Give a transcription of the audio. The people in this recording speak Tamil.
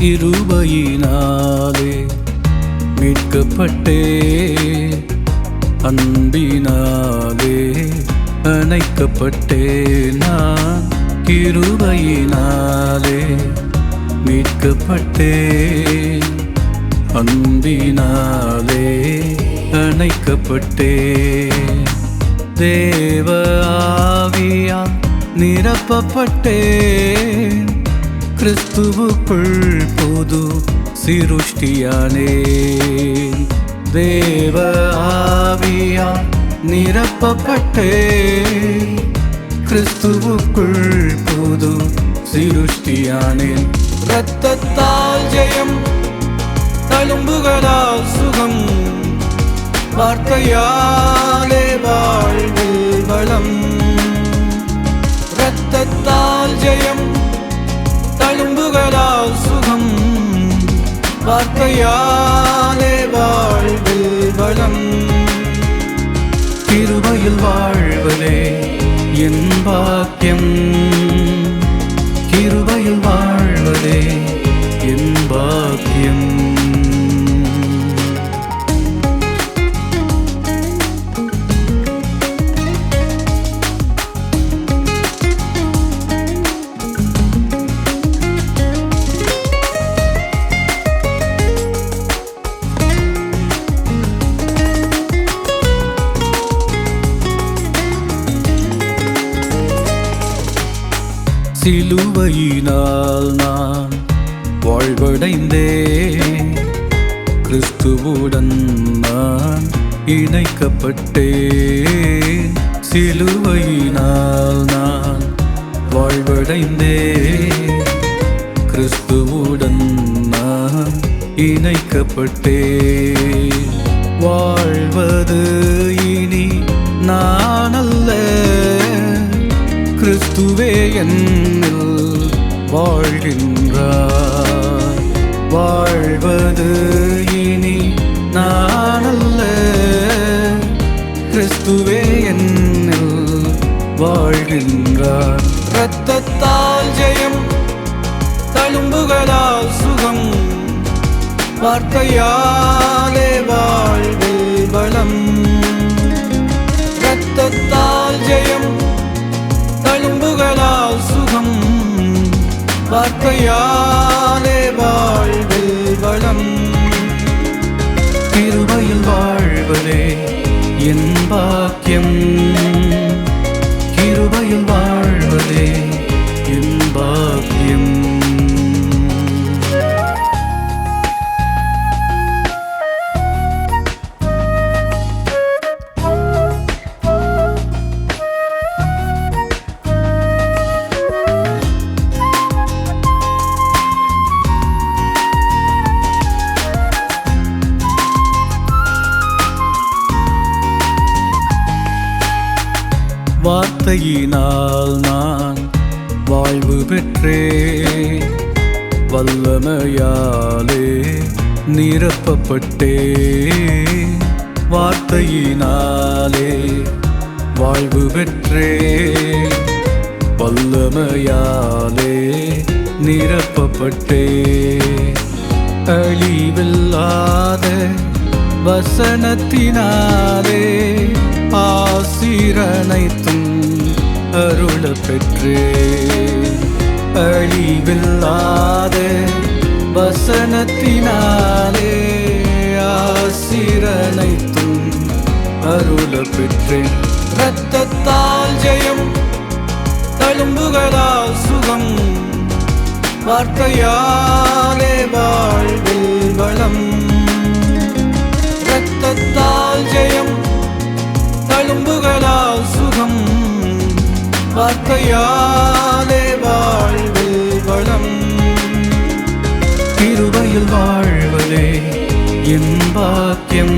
கிருபையினாலே மீட்கப்பட்டே அன்பினாலே அணைக்கப்பட்டே நான். கிருபையினாலே மீட்கப்பட்டே அன்பினாலே அணைக்கப்பட்டே தேவ ஆவியா நிரப்பப்பட்டேன். கிறிஸ்துவுக்குள் புது சிருஷ்டியானேன் தேவ ஆவியா நிரப்பப்பட்டே. கிறிஸ்துவுக்குள் புது சிருஷ்டியானேன் இரத்தத்தால் ஜெயம் தழும்புகளால் சுகம் வார்த்தையா தழும்புகளால் சுகம். வார்த்தையாலே வாழ்வில் வளம் கிருபையில் வாழ்வதே என் பாக்கியம். கிருபையில் வாழ்வதே என் பாக்கியம். சிலுவையினால் நான் வாழ்வடைந்தேன். கிறிஸ்துவுடன் நான் இணைக்கப்பட்டேன். சிலுவையினால் நான் வாழ்வடைந்தேன். கிறிஸ்துவுடன் நான் இணைக்கப்பட்டேன். வாழ்வது இனி நான் கிறிஸ்துவே என்னில் வாழ்கின்றார் வாழ்வது இனி நானல்ல. கிறிஸ்துவே என்னில் வாழ்கின்றார் இரத்தத்தால் ஜெயம் தழும்புகளால் சுகம் வார்த்தையாலே வாழ்வில் பலம். இரத்தத்தால் ஜெயம் தழும்புகளால் சுகம் வார்த்தையாலே வாழ்வில் வளம். திருவையில் வாழ்வதே என் பாக்கியம். வார்த்தையினால் நான் வாழ்வு பெற்றேன் வல்லமையாலே நிரப்பப்பட்டே. வார்த்தையினாலே வாழ்வு பெற்றே. வல்லமையாலே நிரப்பப்பட்டே. அழிவில்லாத வசனத்தினாலே ஆசிரனைத்தும் அருள பெற்றேன் அழிவில்லாத வசனத்தினாலே ஆசிரனைத்தும் அருள பெற்றேன் இரத்தத்தால் ஜெயம் தழும்புகளால் சுகம் வார்த்தையாலே வாழ்வில் என்